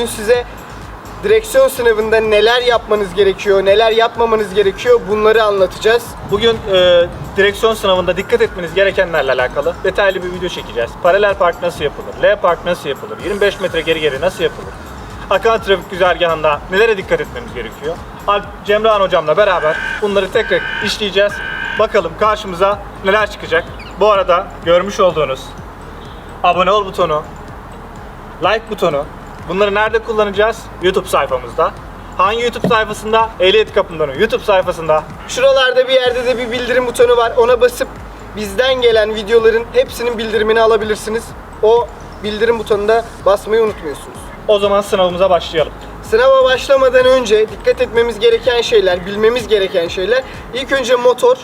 bugün size direksiyon sınavında neler yapmanız gerekiyor, neler yapmamanız gerekiyor bunları anlatacağız. Bugün e, direksiyon sınavında dikkat etmeniz gerekenlerle alakalı detaylı bir video çekeceğiz. Paralel park nasıl yapılır? L park nasıl yapılır? 25 metre geri geri nasıl yapılır? Akan trafik güzergahında nelere dikkat etmemiz gerekiyor? Alp Cemrahan hocamla beraber bunları tek tek işleyeceğiz. Bakalım karşımıza neler çıkacak. Bu arada görmüş olduğunuz abone ol butonu, like butonu bunları nerede kullanacağız? YouTube sayfamızda. Hangi YouTube sayfasında? Ehliyet Kapımdan'ın YouTube sayfasında. Şuralarda bir yerde de bir bildirim butonu var. Ona basıp bizden gelen videoların hepsinin bildirimini alabilirsiniz. O bildirim butonuna basmayı unutmuyorsunuz. O zaman sınavımıza başlayalım. Sınava başlamadan önce dikkat etmemiz gereken şeyler, bilmemiz gereken şeyler. İlk önce motor,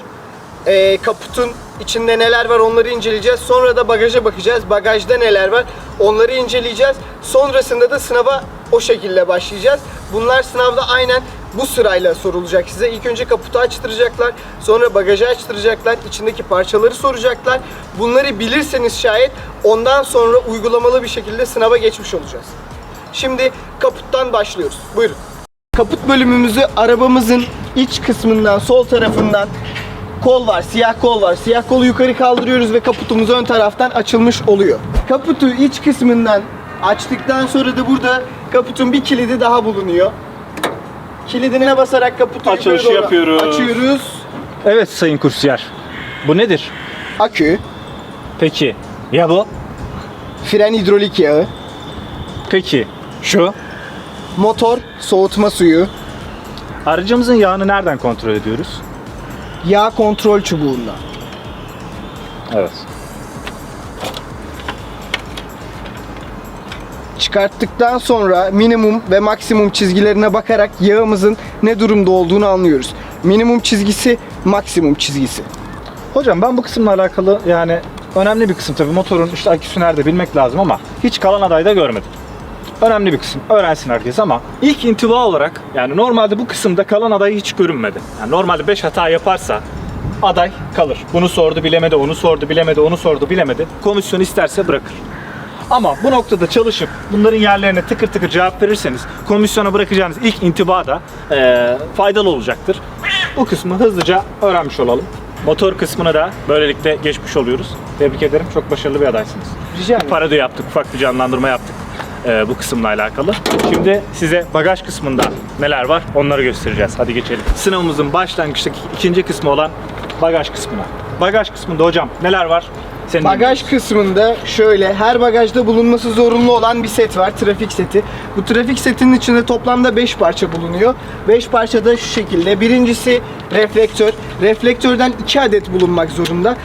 eee, kaputun içinde neler var onları inceleyeceğiz. Sonra da bagaja bakacağız. Bagajda neler var onları inceleyeceğiz. Sonrasında da sınava o şekilde başlayacağız. Bunlar sınavda aynen bu sırayla sorulacak size. İlk önce kaputu açtıracaklar, sonra bagajı açtıracaklar, içindeki parçaları soracaklar. Bunları bilirseniz şayet ondan sonra uygulamalı bir şekilde sınava geçmiş olacağız. Şimdi kaputtan başlıyoruz. Buyurun. Kaput bölümümüzü arabamızın iç kısmından, sol tarafından kol var, siyah kol var. Siyah kolu yukarı kaldırıyoruz ve kaputumuz ön taraftan açılmış oluyor. Kaputu iç kısmından açtıktan sonra da burada kaputun bir kilidi daha bulunuyor. Kilidine basarak kaputu yukarı Açılışı doğru yapıyoruz. açıyoruz. Evet sayın kursiyer. Bu nedir? Akü, Peki ya bu? fren hidrolik yağı, Peki şu? motor soğutma suyu, Aracımızın yağını nereden kontrol ediyoruz? Yağ kontrol çubuğundan. Evet. Çıkarttıktan sonra minimum ve maksimum çizgilerine bakarak yağımızın ne durumda olduğunu anlıyoruz. Minimum çizgisi, maksimum çizgisi. Hocam ben bu kısımla alakalı yani önemli bir kısım tabii motorun işte aküsü nerede bilmek lazım ama hiç kalan adayda görmedim. Önemli bir kısım. Öğrensin herkes ama ilk intiba olarak yani normalde bu kısımda kalan aday hiç görünmedi. Yani normalde 5 hata yaparsa aday kalır. Bunu sordu bilemedi, onu sordu bilemedi, onu sordu bilemedi. Komisyon isterse bırakır. Ama bu noktada çalışıp bunların yerlerine tıkır tıkır cevap verirseniz komisyona bırakacağınız ilk intiba da eee, faydalı olacaktır. Bu kısmı hızlıca öğrenmiş olalım. Motor kısmına da böylelikle geçmiş oluyoruz. Tebrik ederim. Çok başarılı bir adaysınız. Rica ederim. Parodi yaptık, ufak bir canlandırma yaptık eee, bu kısımla alakalı. Şimdi size bagaj kısmında neler var onları göstereceğiz. Hadi geçelim. Sınavımızın başlangıçtaki ikinci kısmı olan bagaj kısmına. Bagaj kısmında hocam neler var? Senin Bagaj kısmında şöyle her bagajda bulunması zorunlu olan bir set var. Trafik seti. Bu trafik setinin içinde toplamda 5 parça bulunuyor. 5 parça da şu şekilde. Birincisi reflektör. Reflektörden 2 adet bulunmak zorunda.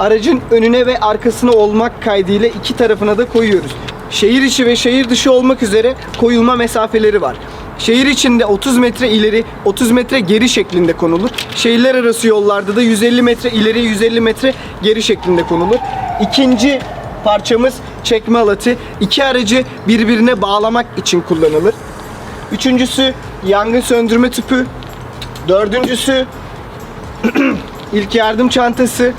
Aracın önüne ve arkasına olmak kaydıyla iki tarafına da koyuyoruz. Şehir içi ve şehir dışı olmak üzere koyulma mesafeleri var. Şehir içinde 30 metre ileri, 30 metre geri şeklinde konulur. Şehirler arası yollarda da 150 metre ileri, 150 metre geri şeklinde konulur. İkinci parçamız çekme alatı. İki aracı birbirine bağlamak için kullanılır. Üçüncüsü yangın söndürme tüpü. Dördüncüsü ilk yardım çantası.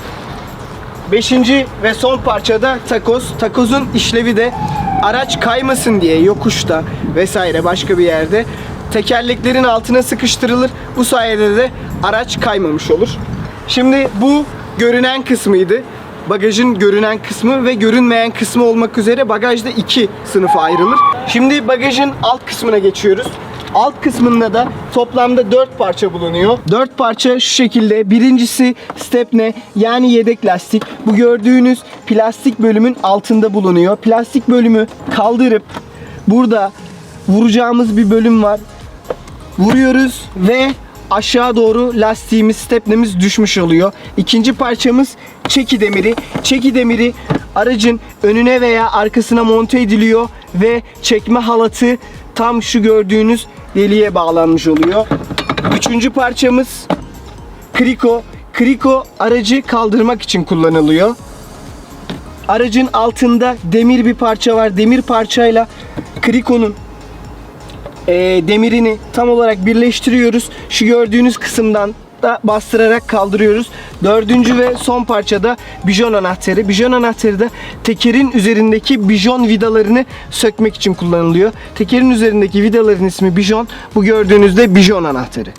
Beşinci ve son parçada takoz. Takozun işlevi de araç kaymasın diye yokuşta vesaire başka bir yerde tekerleklerin altına sıkıştırılır. Bu sayede de araç kaymamış olur. Şimdi bu görünen kısmıydı. Bagajın görünen kısmı ve görünmeyen kısmı olmak üzere bagajda iki sınıfa ayrılır. Şimdi bagajın alt kısmına geçiyoruz. Alt kısmında da toplamda 4 parça bulunuyor. 4 parça şu şekilde. Birincisi stepne yani yedek lastik. Bu gördüğünüz plastik bölümün altında bulunuyor. Plastik bölümü kaldırıp burada vuracağımız bir bölüm var. Vuruyoruz ve aşağı doğru lastiğimiz, stepnemiz düşmüş oluyor. İkinci parçamız çeki demiri. Çeki demiri aracın önüne veya arkasına monte ediliyor ve çekme halatı tam şu gördüğünüz deliğe bağlanmış oluyor. Üçüncü parçamız kriko. Kriko aracı kaldırmak için kullanılıyor. Aracın altında demir bir parça var. Demir parçayla krikonun e, demirini tam olarak birleştiriyoruz. Şu gördüğünüz kısımdan da bastırarak kaldırıyoruz. Dördüncü ve son parçada bijon anahtarı. Bijon anahtarı da tekerin üzerindeki bijon vidalarını sökmek için kullanılıyor. Tekerin üzerindeki vidaların ismi bijon. Bu gördüğünüzde bijon anahtarı.